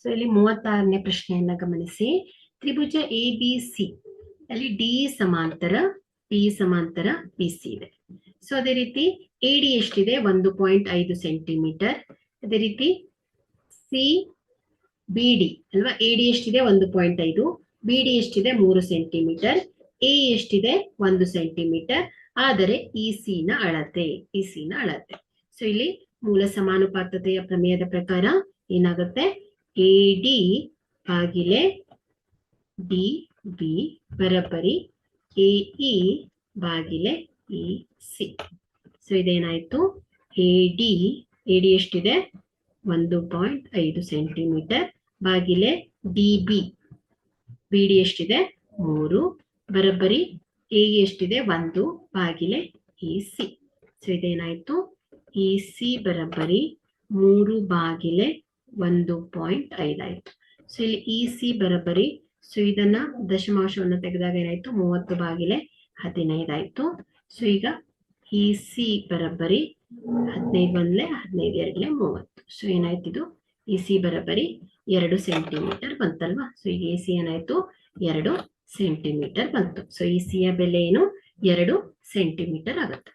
So ಇಲ್ಲಿ ಮೂವತ್ತಾರನೇ ಪ್ರಶ್ನೆಯನ್ನ ಗಮನಿಸಿ. ತ್ರಿಭುಜ ಎ ಬಿ ಸಿ ಅಲ್ಲಿ ಡಿ ಸಮಾಂತರ ಪಿ ಸಮಾಂತರ ಪಿ ಸಿ ಇದೆ. ಸೊ ಅದೇ ರೀತಿ ಎ ಡಿ ಎಷ್ಟಿದೆ? ಒಂದು ಪಾಯಿಂಟ್ ಐದು ಸೆಂಟಿಮೀಟರ್. ಅದೇ ರೀತಿ ಸಿ ಬಿ ಡಿ ಅಲ್ವಾ? ಎ ಡಿ ಎಷ್ಟಿದೆ? ಒಂದು ಪಾಯಿಂಟ್ ಐದು. ಬಿ ಡಿ ಎಷ್ಟಿದೆ? ಮೂರು ಸೆಂಟಿಮೀಟರ್. ಎ ಎಷ್ಟಿದೆ? ಒಂದು ಸೆಂಟಿಮೀಟರ್. ಆದರೆ ಇ ಸಿ ನ ಅಳತೆ ಇ ಸಿ ನ ಅಳತೆ. ಸೊ ಇಲ್ಲಿ ಮೂಲ ಸಮಾನುಪಾತತೆಯ ಪ್ರಮೇಯದ ಪ್ರಕಾರ ಏನಾಗುತ್ತೆ? ಎ ಡಿ ಭಾಗಿಲೆ ಡಿ ಬಿ ಬರಬರಿ ಎ ಇ ಬಾಗಿಲೆ ಇ ಸಿ ಸೊ ಇದೇನಾಯ್ತು? ಎ ಡಿ ಎ ಡಿ ಎಷ್ಟಿದೆ? ಒಂದು ಪಾಯಿಂಟ್ ಐದು ಸೆಂಟಿಮೀಟರ್. ಬಾಗಿಲೆ ಡಿ ಬಿ ಬಿ ಡಿ ಎಷ್ಟಿದೆ? ಮೂರು. ಬರಬ್ಬರಿ ಎ ಎಷ್ಟಿದೆ? ಒಂದು. ಬಾಗಿಲೆ ಇ ಸಿ ಸೊ ಇದೇನಾಯ್ತು? ಇ ಸಿ ಬರೋಬ್ಬರಿ ಮೂರು ಬಾಗಿಲೆ ಒಂದು ಪಾಯಿಂಟ್ ಐದಾಯ್ತು ಸೊ ಇಲ್ಲಿ ಇ ಸಿ ಬರಬರಿ ಸೊ ಇದನ್ನ ದಶಮಾಂಶವನ್ನು ತೆಗೆದಾಗ ಏನಾಯ್ತು? ಮೂವತ್ತು ಬಾಗಿಲೆ ಹದಿನೈದಾಯ್ತು ಸೊ ಈಗ ಇ ಸಿ ಬರಬರಿ ಹದಿನೈದು ಒಂದ್ಲೆ ಹದಿನೈದು ಎರಡ್ಲೆ ಮೂವತ್ತು. ಸೊ ಏನಾಯ್ತು ಇದು? ಇ ಸಿ ಬರಬರಿ ಎರಡು ಸೆಂಟಿಮೀಟರ್ ಬಂತಲ್ವಾ? ಸೊ ಈಗ ಎ ಸಿ ಏನಾಯ್ತು? ಎರಡು ಸೆಂಟಿಮೀಟರ್ ಬಂತು. ಸೊ ಈ ಸಿಯ ಬೆಲೆ ಏನು? ಎರಡು ಸೆಂಟಿಮೀಟರ್ ಆಗುತ್ತೆ.